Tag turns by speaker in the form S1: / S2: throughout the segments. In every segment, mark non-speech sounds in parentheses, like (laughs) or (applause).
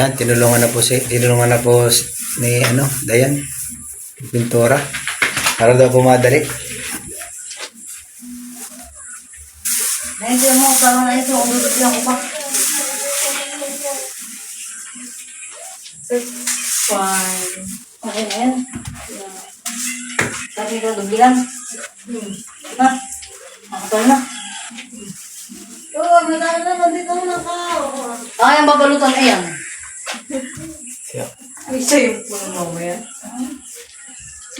S1: Yan, tinulungan na po si, tinulungan na po si- ni, ano, Dayan. Pintura. Para daw pumadali.
S2: Hindi mo tama na ito. Ang gusto ko pa.
S3: Fine.
S2: Okay na yan. Sabi ka, dubilan.
S3: Hmm.
S2: Na. Nakatol na. Oo, matalo naman dito na ka. Ah, yung babalutan, ayan.
S3: Ay, siya yung puno mo yan.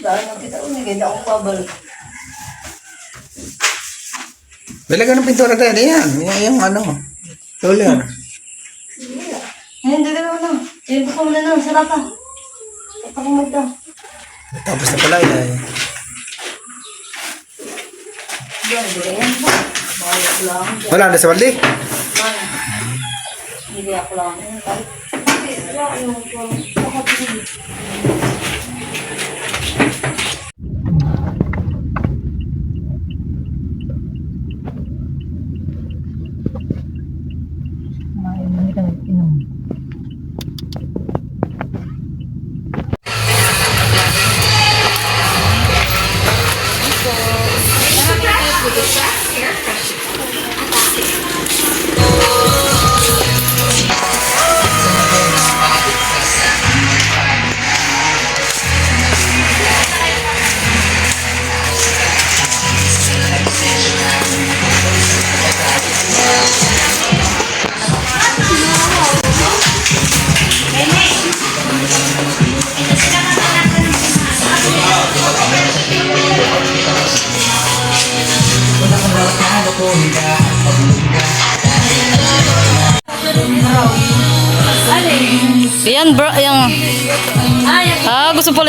S2: Dahil nang kita unig, hindi akong babalot.
S1: Talaga ng pintura tayo. Yan, yan, yung ano. Roller.
S2: Ngayon, dito na na. Sige ko muna na, sarap. Ito ko magda.
S1: Tapos na pala yan.
S2: Yan, dito yan. Bawal lang.
S1: Wala na sa balde.
S2: Ano? Hindi ako lang. Kahit wala yung
S4: Thank you.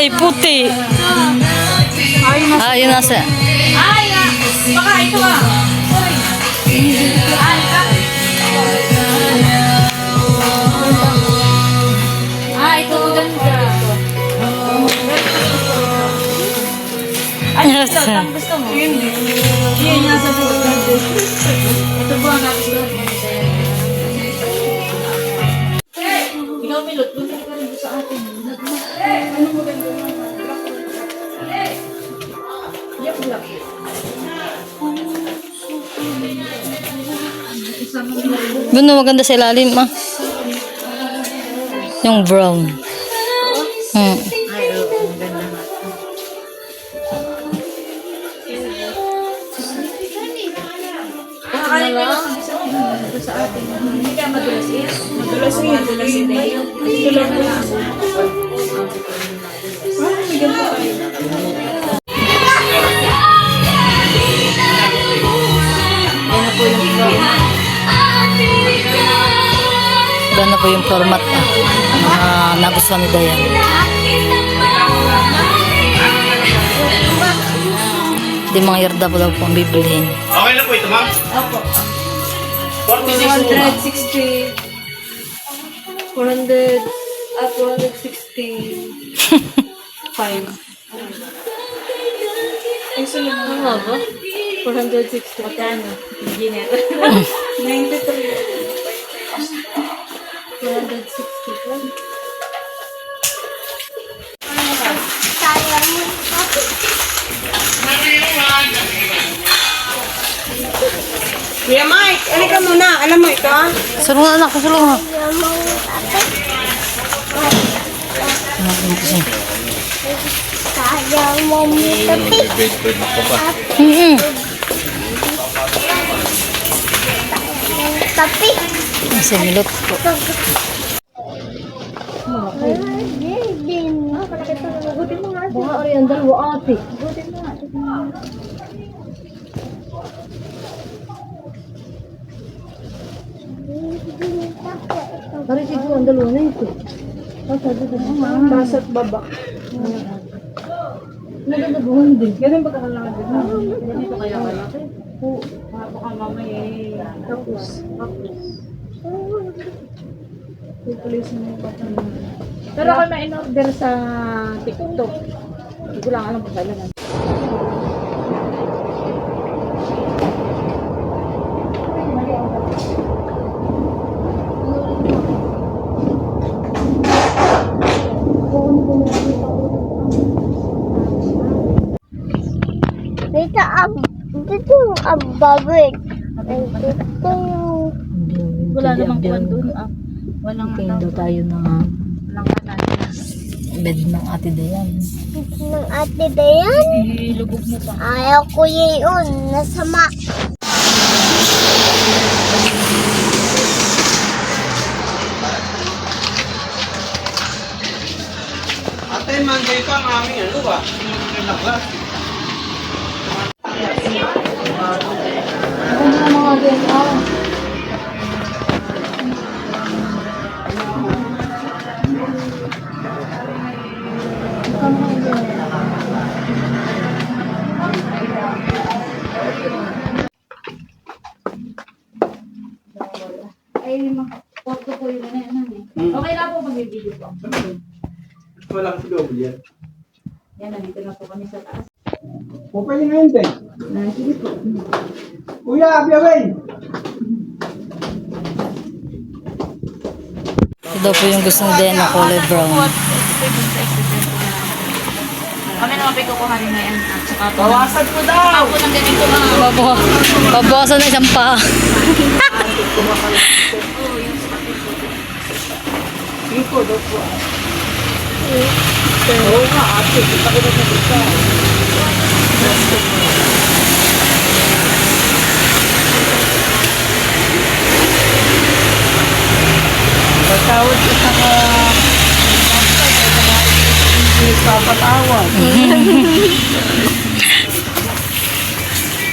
S4: Yung puti. Ah, yun nasa...
S3: Ay, ah, baka ito ah. Ah. Ito ganda. Ay, ito, ang gusto mo? Hindi. Yan nga sa buwan. Ito po ang gusto mo. Ikaw, Milot, bumili ka rin sa atin. Ano mo
S4: Doon na maganda sa ilalim, ah. Yung brown. Hmm.
S3: Madulas eh. Madulas eh. Madulas eh. Madulas eh.
S4: Yan na po yung format. Yan na po yung format ah. Na nagustuhan ni Dayan. Di mga yarda po daw po ang bibilihin.
S5: Okay na po ito, ma'am?
S3: Opo.
S5: 46 po, ma'am.
S3: 460. 400. Ah, 460. 5. Ang sunod mo nga ba? 460. Magkano? Engineer. (laughs) 93. 460.
S6: Kuya Mike, ano ka muna? Alam mo ito? ah?
S4: Sulong na anak, sulong na. Ano kasi?
S7: Kaya mo tapi
S4: Mm-mm.
S7: Tapi
S4: Nasa milot po.
S2: Mga oriental, wa ate. Pare siguro ang dalawa na ito.
S3: Taas at baba.
S2: Nagagabuhan din.
S3: Ganun ba kakalaki din? Ganito kaya kalaki? Oo. Baka mamaya eh. Tapos. Tapos. Pupulisin mo mo. Pero ako na in-order sa TikTok. Hindi ko lang alam kung kailan.
S7: Dito ang, dito dito yung,
S3: Wala namang kuwan doon. Ah. Walang
S4: Tingin daw tayo ng
S3: walang kanan.
S4: bed ng ate Dayan.
S7: dito ng ate Dayan.
S3: Ilubog mo pa.
S7: Ayaw ko yun, nasama.
S5: Ate, Monday pa ang aming ano ba? Pinaklas.
S3: Ay, mga photo ko yun na yan. eh. Okay lang po mag-video po.
S5: Wala kasi double yan.
S3: Yan, nandito na po kami sa taas.
S5: Pupay na yun, Tay.
S3: Ah, sige po.
S5: Kuya, abiyawin!
S4: Ito daw po yung gusto ni Dayan na kulay brown.
S3: Kami naman pa kukuhanin na yan. At saka po.
S5: Bawasan mo daw!
S3: Ako ng ganito mga
S4: Babaw babawasan na isang pa.
S5: Patawad ka sa ka... Papatawad.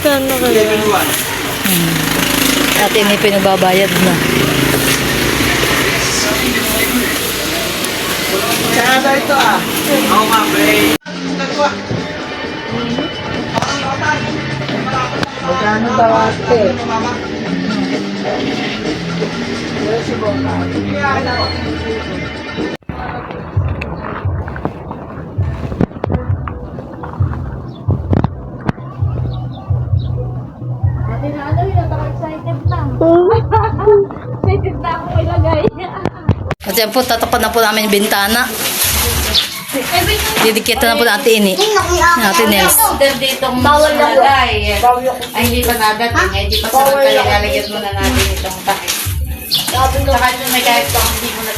S7: Kano ka
S5: Level 1.
S4: Ate ini pinababayad na.
S5: Kaya ito ah. Oo nga, pre. Nagwa. Magkano daw ate?
S3: Excited na. excited na ako ilagay.
S4: At yan po, tatapan na po namin yung bintana. Didikit na po natin ini. Natin Nels.
S3: Order ditong bawal na lagay. Ay, hindi pa nadating. Ay, hindi pa sa kaya lalagyan mo na natin itong takip. Saka ito may kahit pang hindi mo na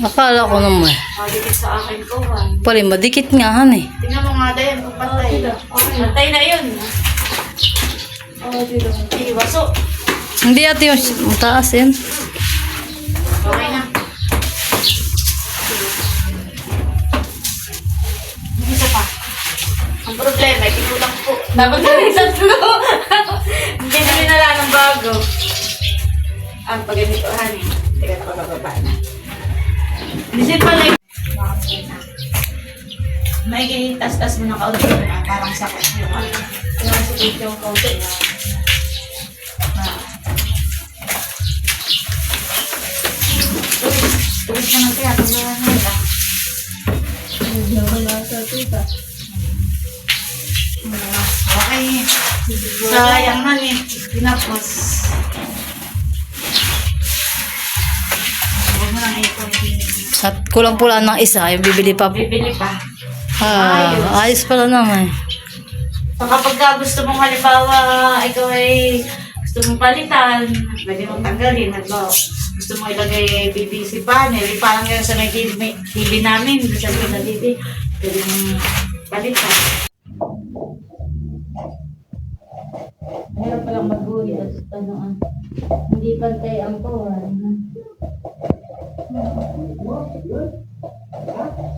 S4: Akala ko naman.
S3: Pagdikit sa akin ko, Juan.
S4: Pali, madikit nga han eh.
S3: Tingnan mo nga kung patay. Patay na yun. Sige, baso.
S4: Hindi ate yung mataas yan.
S3: Okay na. Problema, ikulang po. Dapat na rin tatlo. Hindi na nila ng bago. Ang pag ganito, honey. Teka, nakabababa na. Bisit pa lang. May tas-tas mo ng kaunti na parang sakit yung ano. Yung sakit yung kaunti. Ah. Tuwid mo ng kaya, tulungan mo nila. Okay. Sayang man eh. Tinapos. Huwag mo nang ikon.
S4: At kulang pula ng isa, yung bibili pa po.
S3: Bibili pa.
S4: Ah, ayos pala naman.
S3: So kapag ka gusto mong halimbawa, ikaw ay gusto mong palitan, pwede mong tanggalin. Halimbawa, gusto mong ilagay BBC panel, eh, parang yan sa may TV, TV namin, sa na TV, pwede mong palitan. Meron palang magbuhit at ano, ah, hindi pantay ang kawan.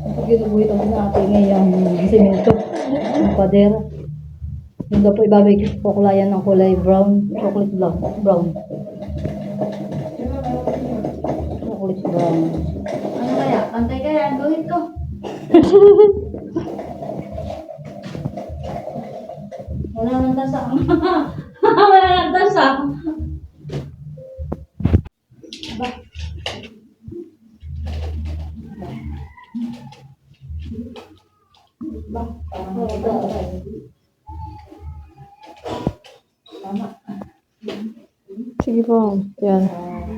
S4: Ito ginubuhit ang natin ngayon, simento, ang padera. Yung po ibabay ko kulayan ng kulay brown, chocolate brown. brown. Chocolate brown. Sige po, yan.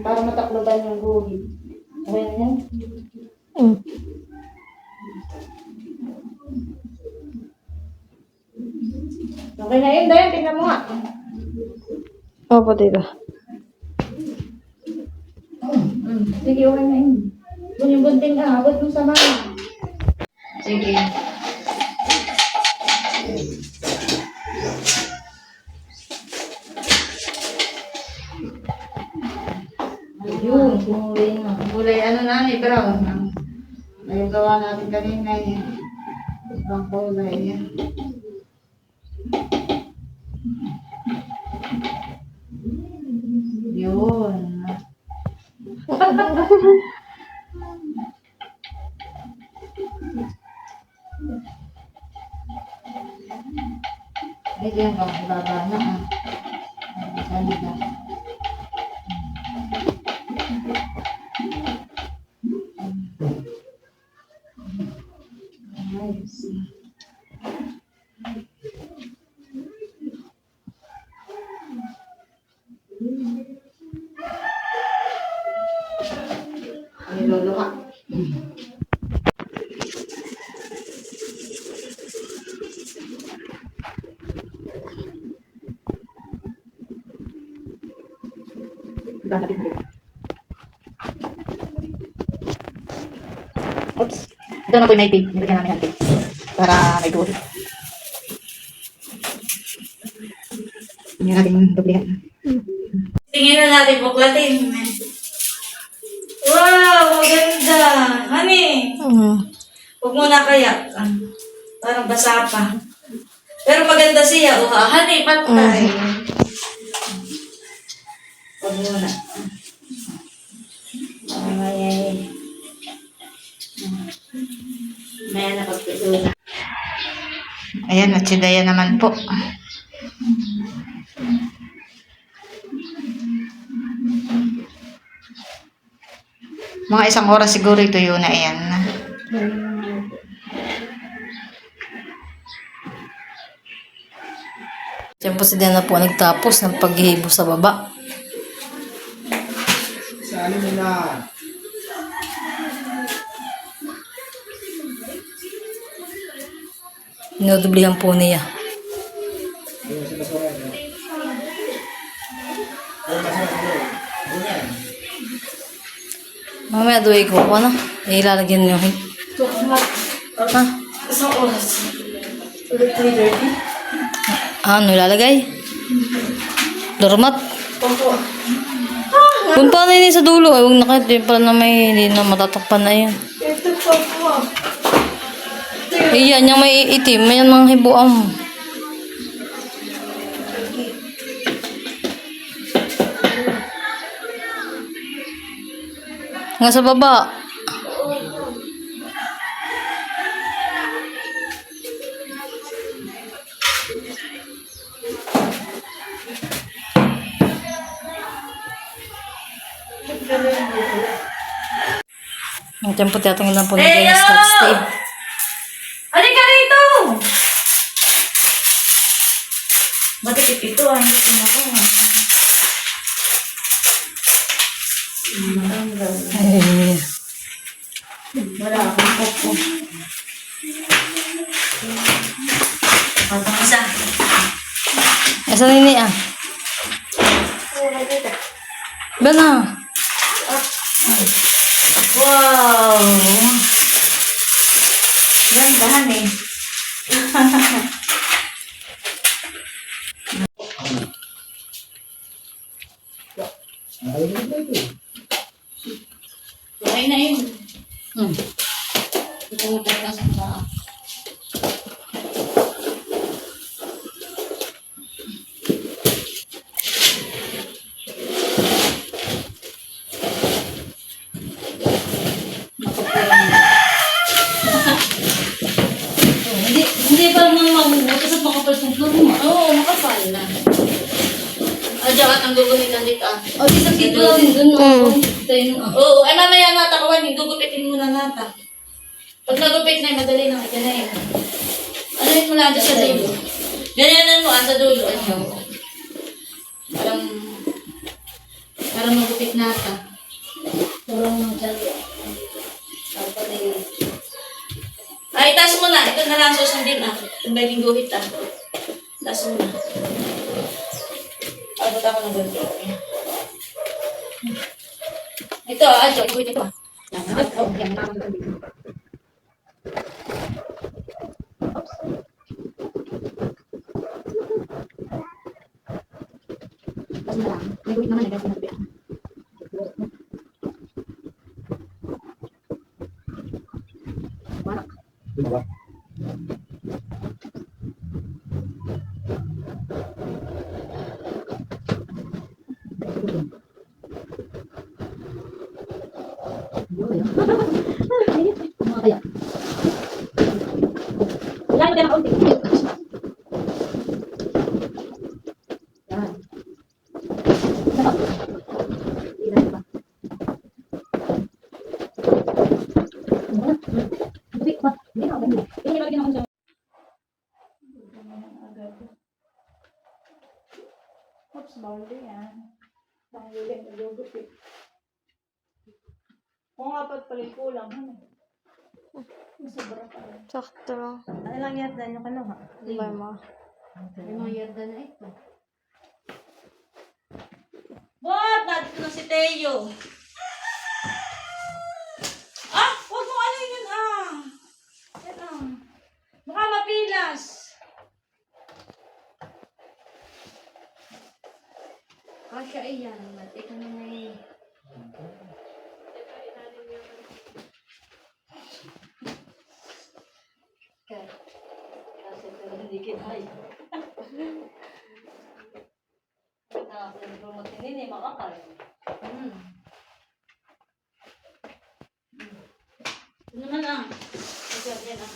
S4: para matakloban yung guhit. Na yan?
S7: Mm.
S4: Okay na yun, Dayan. Tingnan mo nga.
S7: Opo, tita.
S4: Mm. Sige, okay na yun. Kung yung bunting ka, abot mo sa mga. Sige. Ayun, kumuwi na.
S3: Kulay ano na ni brown. Ay, gawa natin kanina yan. Ibang kulay yan. Yun. Ay, diyan ka, baba na ah. Ka.
S2: Oops. Ito na po yung may pig. Nilagyan namin ng. Para may tubig. Hindi natin.
S3: Tingin na natin buklatin. Na kaya. Ah, Parang basa pa. Pero maganda siya. Oh, ah, honey, patay. Huwag mo na. Ay, ay. Maya na pagpituloy.
S2: Ayan, at si Daya naman po. Mga isang oras siguro ito yun na yan.
S4: Diyan po si Diana po nagtapos ng paghihibo sa baba.
S1: Saan mo na?
S4: Inudublihan po niya. Mamaya duway ko ko, ano? Ilalagyan niyo. Ha?
S3: Isang oras.
S4: Ano ilalagay? Dormat?
S3: Opo.
S4: Kung paano yun sa dulo, eh, huwag na kahit di pala na may, hindi na matatakpan na yun.
S3: Ito pa po.
S4: Iyan, yung may itim, may mga hibuan mo. Nga sa baba. Ang tempo tiyatangin lang po ng
S3: Hey,
S4: Dennis
S3: yo!
S4: Touch Steve.
S3: Halika rito! Matikip ito, ah. Hindi ko na.
S4: Ay,
S3: Wala akong popo. Pagpang isa.
S4: Asa nini ah? Na?
S3: Wow! Gandahan eh. Okay ang gugunitan dito ah.
S4: O, di sakit mo lang dun. Tayo nung ah.
S3: Oo, ay mamaya nata kawan, gugupitin muna nata. Pag nagupit na, madali na ito na yun. Ano yun mula doon sa dulo? Ganyanan mo ah, sa dulo. Ano? Parang, Para magupit na ata.
S4: Tulong ng dali. Dapat eh.
S3: Ay, taas mo na. Ito na lang susundin ah. Itong baging guhit ah. Taas mo na. Abot ako ng ganito. Ito ah, ito. Guhit ito ah. Yan, ah.
S4: Oh, yan. Mama, dito. Tapos na lang. May guhit naman eh, kasi nagbiyan. Warak.
S1: Diba?
S4: Mga kaya. Wala mo din ako. Yan. Sarap. Ilan pa? Wala. Hindi pa. Hindi na ako. Hindi na ako.
S6: Oops, bawal din yan. Panghuli, nagugupit. Kung apat pala yung kulang, ano? Sobra pa rin.
S7: Sakto lang.
S6: Ano lang yan, danyo ka lang ha?
S7: Ba mo?
S4: May mga yarda na ito.
S3: What? Nandito na si Teo. Ah! Huwag mo ano yun ah! Yan ah. Baka mapilas.
S4: Kasya iyan. Ito na may... Okay. Kasi pero hindi kinay. Kita sa promotin ini makakal. Hmm.
S3: Ito naman ah. Ito, yan ah.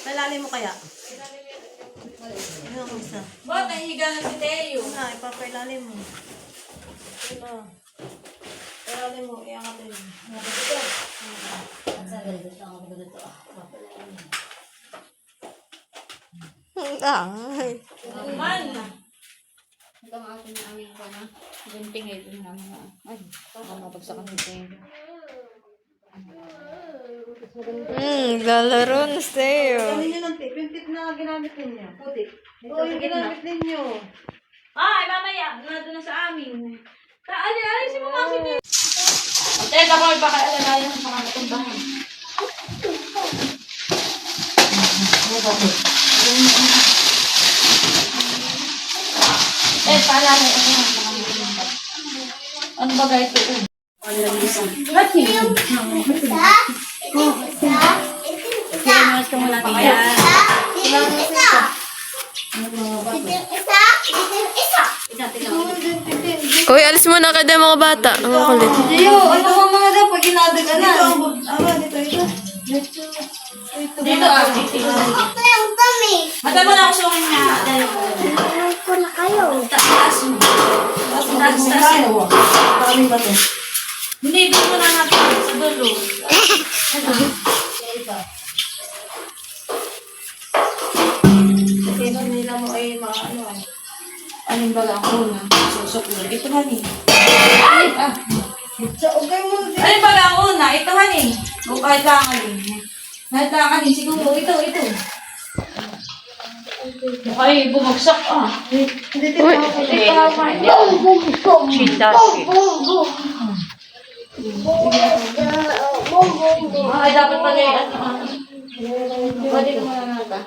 S6: Malalim mo kaya? Ano kung isa?
S3: What? Nahihiga na si Teo.
S6: Na, ipapailalim mo. Ito. Ilalim mo, iangat mo.
S4: Sa ganito ang ganito ah.
S7: Ay.
S3: Man!
S4: Ito ang ating aming ko na. Gunting eh. Ito na. Ay, baka mabagsakan ni Teo.
S7: Hmm, lalaro na sa'yo.
S6: Ano yun ang tip? Yung tip na ginamit ninyo? Puti. Oo, yung ginamit ninyo.
S3: Ay, mamaya. Nandun na sa amin. Ta, ali, alisin mo kasi niya. Teka, ako baka alalayan sa mga natumbahan. Eh, pala na ito. Ano ba guys ito? Ano lang isa? Hati. Kaya mas ka muna tingnan.
S7: Uy, alis mo na kada mga bata. Ang kulit.
S2: Iyo, ito mo mga daw pag ginadag ka na.
S6: Aba, dito, ito.
S3: Dito ah, dito. Mata mo na ako sukin niya.
S7: ko na kayo.
S3: Taas. Taas, taas.
S6: Ba ito?
S3: Hindi, doon mo na natin sa dulo.
S6: Kasi nung nila mo ay mga ano ay.
S3: Anong baga ang una? Susok mo. Ito hani. Ay, ah.
S6: So, okay mo.
S3: Anong baga ang una? Ito hani. O kahit lang alin. Kahit lang alin. Siguro, ito, ito. Ay, bumagsak ah.
S6: Hindi, tip ako.
S3: Ay, dapat pala yung ano ah. Pwede ko muna nata.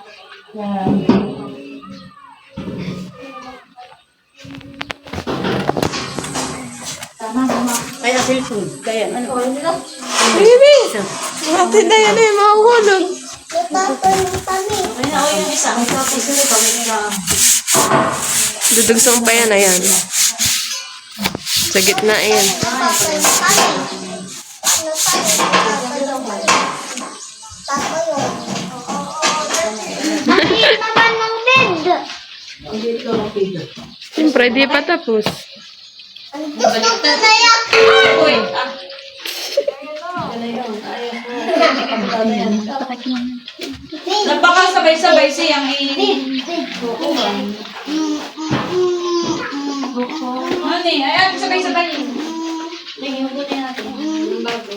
S6: Kaya cellphone. Kaya ano?
S7: Baby! Ate na yan eh, mahuhulog. Dudugsong pa yan, ayan. Sa gitna yan. Siyempre, di pa tapos.
S3: Uy, ah. Napakasabay-sabay siyang i... Ano eh, ay, sabay-sabay.
S2: Tingin mo na natin. Ang bago.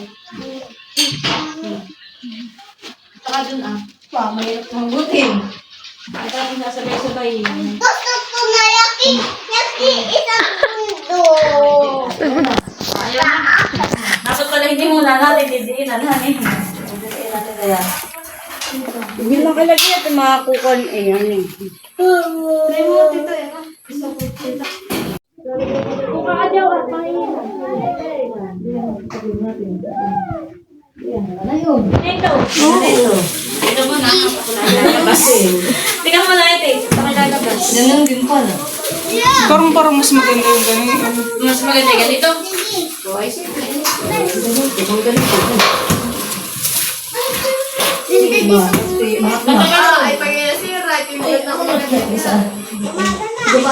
S2: Saka dun ah. Pa, mahirap kang butin. At ang sasabay-sabay.
S7: Gusto ko malaki. Laki isang mundo.
S3: Dapat pala hindi muna natin, didiin na natin. Didiin natin kaya.
S6: Hindi lang kalagay at mga kukon. Eh, yan eh.
S2: Remote ito eh. no?
S3: Ito. Ito. Ito mo na. Lalabas. Tingnan mo na ito. Saan lalabas?
S2: Ganun din pala.
S5: Parang parang mas maganda yung ganun.
S3: Mas maganda ganito.
S2: Ay, pag nasira, tingnan ako
S7: Gumati. Nakuha yung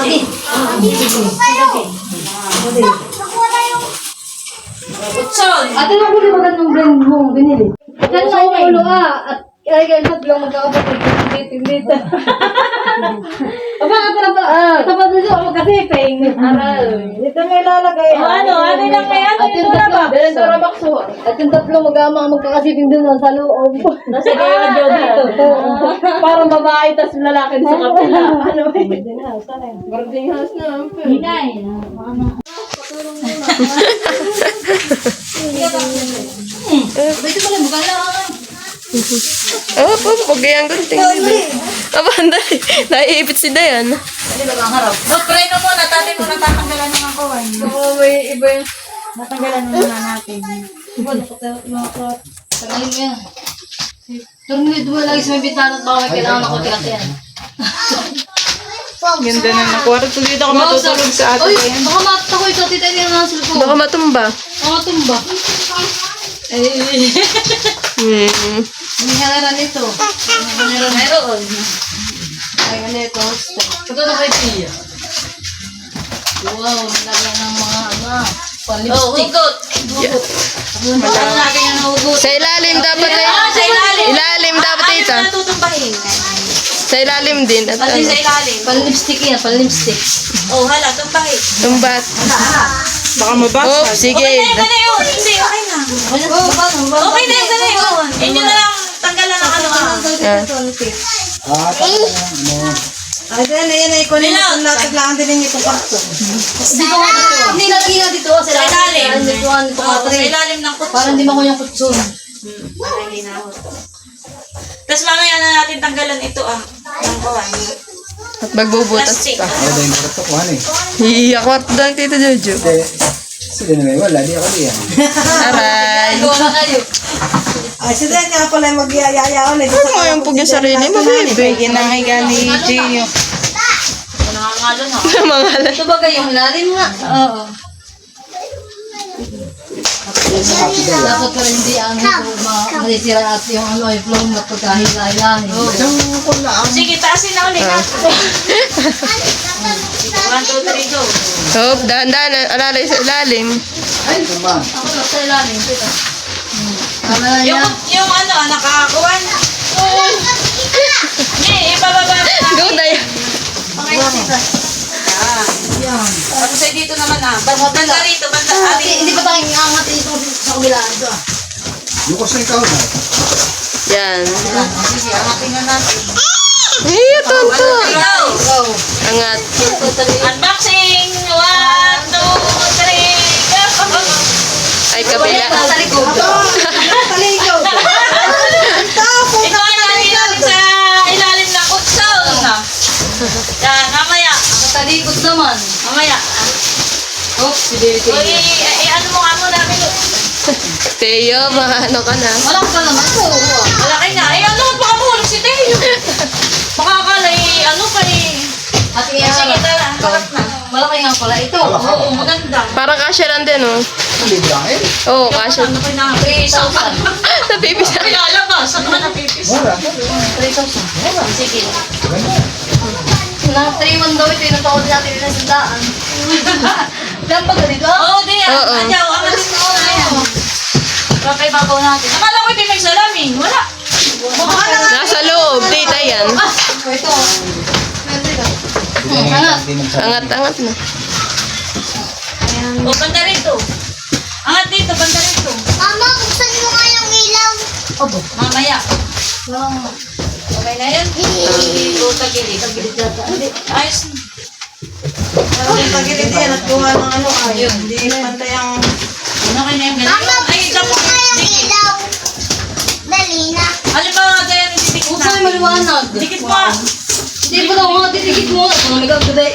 S3: Utson.
S4: Ate, nang huli magandang brand mo, binili. Lang yung ulo ah. At ay, ganyan sa bilang magkakapatid. Dito, dito. Aba, ito na pala. Ito pa dito ako magkasiping. Aral.
S6: Dito may lalagay.
S3: O ano? Ano lang kaya? Ano
S4: At yung tatlo, sa rabakso. At yung tatlo mag-ama magkakasiping dun sa loob.
S3: Nasa kayo na Joe dito.
S6: Parang babae, tas lalaki sa kapila. Ano ba yun?
S2: Boarding house na.
S3: Hinay.
S2: Ito (laughs) pala, buka lang.
S8: Oh, po, pagayang gunting. Aba, dali. Naiipit si Dayan.
S2: Hindi ba ang harap?
S3: O, pray na muna. Tatay mo natatanggalan ng ako.
S2: Oo, may iba yung...
S3: Natanggalan na muna natin.
S2: Iba, ka... Tagalin mo yan. Pero hindi duwa lagi sa may bintana at baka may kailangan ako tiyak yan.
S5: Ganda na na. Kwarto dito ako matutulog sa atin.
S2: Uy, baka matakoy ito. Tita niya na sa
S8: Baka matumba.
S2: Baka tumba. Eh,
S8: Hmm.
S2: Hindi halala nito. Meron. Meron. Ay, ano ito? Ito na kay Tia. Wow, nalagyan ng mga ano.
S3: Oh,
S2: Palipstick.
S3: hugot.
S2: Ano natin yung nahugot?
S8: Sa ilalim dapat na
S3: Ah, sa ilalim.
S8: Ilalim dapat ito.
S3: na tutumbahin.
S8: Sa ilalim din. At
S3: Pati
S8: ano,
S3: sa ilalim.
S2: Palipstick yan, palipstick.
S3: Oh, hala, tumbahin.
S8: tumbat.
S5: Baka
S8: Oh,
S5: mabasag.
S8: sige.
S3: Okay na yun, dali yun. Hindi, okay na.
S2: Ano?
S3: Okay na yun, dali yun. Inyo na lang tanggalan ng ano ah.
S1: Ah, tapos ano.
S6: Ay, yan na yan na ikunin
S3: Nilaw.
S6: mo lahat lang din yung itong
S2: nga dito. Hindi lagi nga dito. Sa
S3: Sa ilalim.
S2: Dito dito
S3: Oh,
S2: nga
S3: sa ilalim ng kutso.
S2: Para hindi mo yung kutsun.
S3: Para hindi na. Tapos mamaya na natin tanggalan ito ah. Ng kawan.
S8: At magbubutas pa.
S1: Ano din ko ito kuhan eh.
S8: Ko at doon tito Jojo.
S1: Kasi, sila na may wala, di ako diyan.
S8: Aray.
S6: Ay, sila nga pala magyayayao na.
S8: Ano mo yung pugyo sarili mo, baby?
S5: Ginahiga ni Gio.
S3: Nangangalo na.
S8: Mga (laughs)
S2: Ito ba kayong lalim nga? Oo. Dapat pala hindi ang ma- malisira at yung ano ay flow na pagkahilahilahin.
S3: Sige, taasin na ulit natin. One, two, three, go.
S8: Hop, dahan-dahan. Alalay sa ilalim.
S2: Ako na sa ilalim. Hmm.
S3: Yung, yung ano, ah, nakakuha na. Hindi, ibababa na
S8: Go. Dayan.
S2: Okay, tita. Yan.
S3: Tapos ay dito naman ah. Banda rito, banda
S2: Ah. Hindi pa tayo iangat ito sa kabila. Ito ah.
S1: Na ikaw na.
S8: Yan.
S3: Sige, angatin na natin.
S8: Hey, tonto. Angat.
S3: Unboxing! One, two, three, go!
S8: Ay, kabila
S2: likod.
S6: Taligaw.
S3: Ito ay nalagay natin sa ilalim ng kutso. Yan, mamaya.
S2: Talikod naman.
S3: Mamaya.
S2: Oops, si Baby
S3: Uy, eh, ano mo nga mo namin. (laughs)
S8: Teo, maano ka na.
S2: Wala ka naman. Ah.
S3: Malaki nga. Eh, ano, baka mahulog si Teo. (laughs) Baka akala, eh, ano pa eh.
S2: At
S3: Eh, sige,
S2: iangat.
S3: tara. Harap na.
S2: Malaki nga pala ito.
S3: Oo, maganda.
S8: Parang kasya lang din, oh.
S1: Libre lang eh.
S8: Oo, oh, kasya.
S3: Ano pa na? Eh, (laughs) saan ka?
S8: Napipis.
S3: Ay, lalabas. Saan ka napipis?
S1: Mura.
S2: 3,000.
S3: Sige.
S2: Na 3,1 daw ito. Yung napakot natin na sa daan. Lang pag ganito?
S3: Oo, di yan.
S8: Oo.
S3: Ayaw, ang alis na una yan. Kapay bago natin. Akala ko hindi may salamin. Wala. Mukha na nga.
S8: Nasa loob, data yan.
S1: Ah, ito. Angat.
S8: Angat, angat na. Ayan.
S3: O, banda rito. Angat
S4: dito, banda rito. Mama, buksan mo nga yung ilaw. Obo. Mamaya. Mama. Okay na yan? Gilid. Gilid. Ayos na.
S6: Pero yung pagilid yan at gawa ng ano.
S3: Ano yung?
S7: Mama,
S3: Ay, dapat.
S7: yung ilaw. Dali na.
S3: Halimbawa, Dayan, didikit
S4: Huwag tayo maliwanag.
S3: Dikit ah.
S4: Hindi pa daw nga titigit mo. Na nagagaday.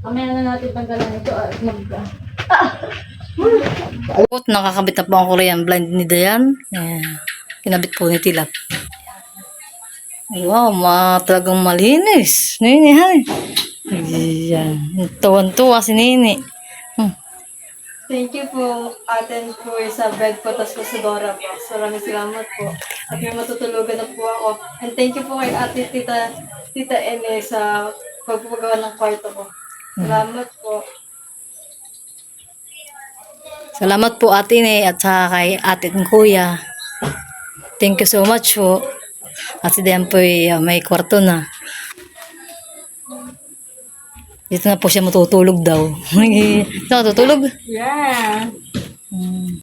S9: Kamaya na natin ito at mag...
S4: Nakakabit na po ang Korean blind ni Dayan. Ayan. Kinabit po ni Tilap. Wow, ma talagang malinis. Nini, han. Ayan. Tuwan-tuwa si Nini. Hmm.
S9: Thank you po, aten po sa bed po, tas po sa Dora po. Maraming salamat po. At may matutulugan na po ako. And thank you po kay ate tita, tita Ene sa pagpapagawa ng kwarto ko. Salamat po.
S4: Salamat po ate ni at saka kay ate kuya. Thank you so much po. At si Dayan po ay, uh, may kwarto na. Dito na po siya matutulog daw. (laughs) Ito, tutulog?
S9: Yeah.